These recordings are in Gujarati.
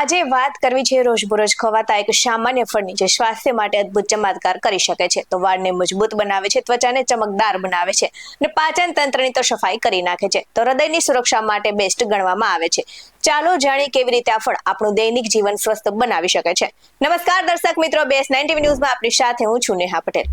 આજે વાત કરવી છે રોજબરોજ ખવાતા એક સામાન્ય ફળની જે સ્વાસ્થ્ય માટે અદ્ભુત ચમત્કાર કરી શકે છે. તો વાળને મજબૂત બનાવે છે, ત્વચાને ચમકદાર બનાવે છે અને પાચન તંત્રની તો સફાઈ કરી નાખે છે. તો હૃદયની સુરક્ષા માટે બેસ્ટ ગણવામાં આવે છે. ચાલો જાણીએ કેવી રીતે આ ફળ આપણું દૈનિક જીવન સ્વસ્થ બનાવી શકે છે. નમસ્કાર દર્શક મિત્રો, બેસ નાઇન્ટી ન્યૂઝમાં આપની સાથે હું છું નેહા પટેલ.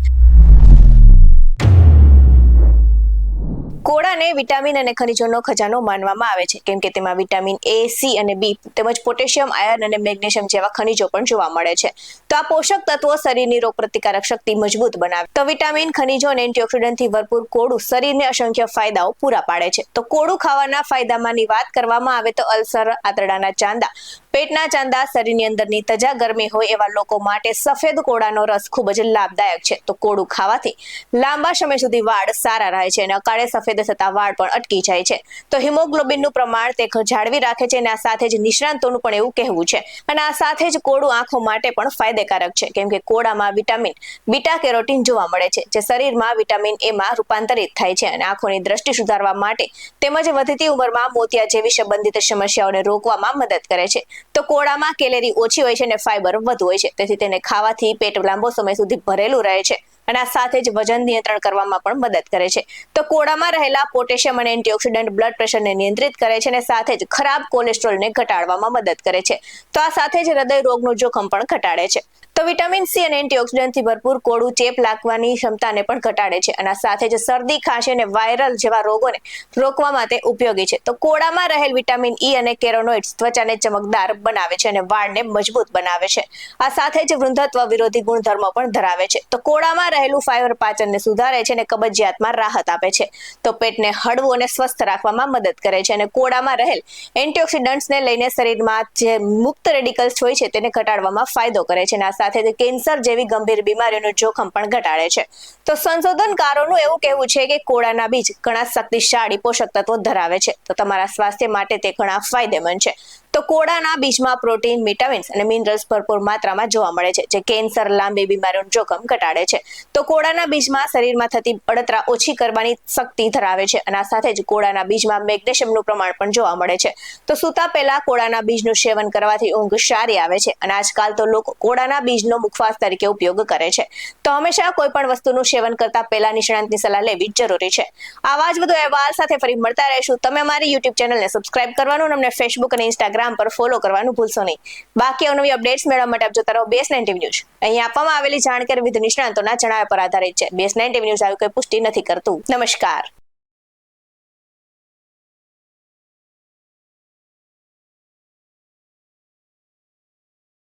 કોળાને વિટામિન અને ખનિજોનો ખજાનો માનવામાં આવે છે. કેમ કે તેમાં વિટામિન એ સી અને બી તેમજ પોટેશિયમ, આયર્ન અને મેગ્નેશિયમ જેવા ખનિજો પણ જોવા મળે છે. તો આ પોષક તત્વો શરીરની રોગપ્રતિકારક શક્તિ મજબૂત બનાવે. તો વિટામિન, ખનિજો અને એન્ટીઓક્સિડન્ટથી ભરપૂર કોળું શરીરને અસંખ્ય ફાયદાઓ પૂરા પાડે છે. તો કોળું ખાવાના ફાયદામાંની વાત કરવામાં આવે તો અલ્સર, આંતરડાના ચાંદા, પેટના ચાંદા, શરીરની અંદરની તજા ગરમી હોય એવા લોકો માટે સફેદ કોળાનો રસ ખૂબ જ લાભદાયક છે. તો કોળું ખાવાથી લાંબા સમય સુધી વાળ સારા રહે છે અને અકાળે સફેદ થતા વાળ પણ અટકી જાય છે. તો હિમોગ્લોબિનનું પ્રમાણ તે જાળવી રાખે છે અને આ સાથે જ નિષ્ણાંતોનું પણ એવું કહેવું છે. અને આ સાથે જ કોળું આંખો માટે પણ ફાયદેકારક છે. કેમ કે કોળામાં વિટામિન, બીટા કેરોટીન જોવા મળે છે, જે શરીરમાં વિટામિન એ માં રૂપાંતરિત થાય છે અને આંખોની દ્રષ્ટિ સુધારવા માટે તેમજ વધતી ઉંમરમાં મોતિયા જેવી સંબંધિત સમસ્યાઓને રોકવામાં મદદ કરે છે. તો કોળામાં કેલેરી ઓછી હોય છે અને ફાઈબર વધુ હોય છે. તેથી તેને ખાવાથી પેટ લાંબો સમય સુધી ભરેલું રહે છે. અને આ સાથે જ વજન નિયંત્રણ કરવામાં પણ મદદ કરે છે. તો કોળામાં રહેલા પોટેશિયમ અને એન્ટીઓક્સિડન્ટ બ્લડ પ્રેશરને નિયંત્રિત કરે છે અને સાથે જ ખરાબ કોલેસ્ટ્રોલને ઘટાડવામાં મદદ કરે છે. તો આ સાથે જ હૃદય રોગનું જોખમ પણ ઘટાડે છે. તો વિટામિન સી અને એન્ટીઓક્સિડન્ટથી ભરપૂર કોળું, ચેપ લાગવાની ક્ષમતાને પણ ઘટાડે છે અને સાથે જ શરદી, ખાંસી અને વાયરલ જેવા રોગોને રોકવા માટે ઉપયોગી છે. તો કોળામાં રહેલ વિટામિન ઈ અને કેરોનોઇડ્સ ત્વચાને ચમકદાર બનાવે છે અને વાળને મજબૂત બનાવે છે. આ સાથે જ વૃદ્ધત્વ વિરોધી ગુણધર્મો પણ ધરાવે છે. તો કોળામાં રહેલું ફાઈબર પાચનને સુધારે છે અને કબજિયાતમાં રાહત આપે છે. તો પેટને હળવું અને સ્વસ્થ રાખવામાં મદદ કરે છે અને કોળામાં રહેલ એન્ટીઓક્સિડન્ટ્સને લઈને શરીરમાં જે મુક્ત રેડિકલ્સ હોય છે તેને ઘટાડવામાં ફાયદો કરે છે અને આ સાથે કેન્સર જેવી ગંભીર બીમારીઓનું જોખમ પણ ઘટાડે છે. તો સંશોધનકારોનું એવું કહેવું છે કે કોળાના બીજ ઘણા શક્તિશાળી પોષક તત્વો ધરાવે છે. તો તમારા સ્વાસ્થ્ય માટે તે ઘણા ફાયદેમંદ છે. તો કોળાના બીજમાં પ્રોટીન, વિટામિન્સ અને મિનરલ્સ ભરપૂર માત્રામાં જોવા મળે છે, જે કેન્સર, લાંબી બીમારીઓનું જોખમ ઘટાડે છે. તો કોળાના બીજમાં શરીરમાં થતી બળતરા ઓછી કરવાની શક્તિ ધરાવે છે અને આ સાથે જ કોળાના બીજમાં મેગ્નેશિયમનું પ્રમાણ પણ જોવા મળે છે. તો સૂતા પહેલા કોળાના બીજનું સેવન કરવાથી ઊંઘ સારી આવે છે અને આજકાલ તો લોકો કોળાના બીજનો મુખવાસ તરીકે ઉપયોગ કરે છે. તો હંમેશા કોઈ પણ વસ્તુનું સેવન કરતા પહેલા નિષ્ણાંતની સલાહ લેવી જરૂરી છે. આવા જ બધો અહેવાલ સાથે ફરી મળતા રહેશું. તમે અમારી યુટ્યુબ ચેનલને સબસ્ક્રાઇબ કરવાનું અને અમને ફેસબુક અને ઇન્સ્ટાગ્રામ પર ફોલો કરવાનું ભૂલશો નહીં. બાકી અવનવી અપડેટ્સ મેળવવા માટે આપ જોતા રહો બેસ નાઇન્ટી ન્યૂઝ અહીં આપવામાં આવેલી જાણકારી વિવિધ નિષ્ણાંતોના જણાવ્યા પર આધારિત છે. બેસ નાઇન્ટી ન્યૂઝ આવી કોઈ પુષ્ટિ નથી કરતું. નમસ્કાર.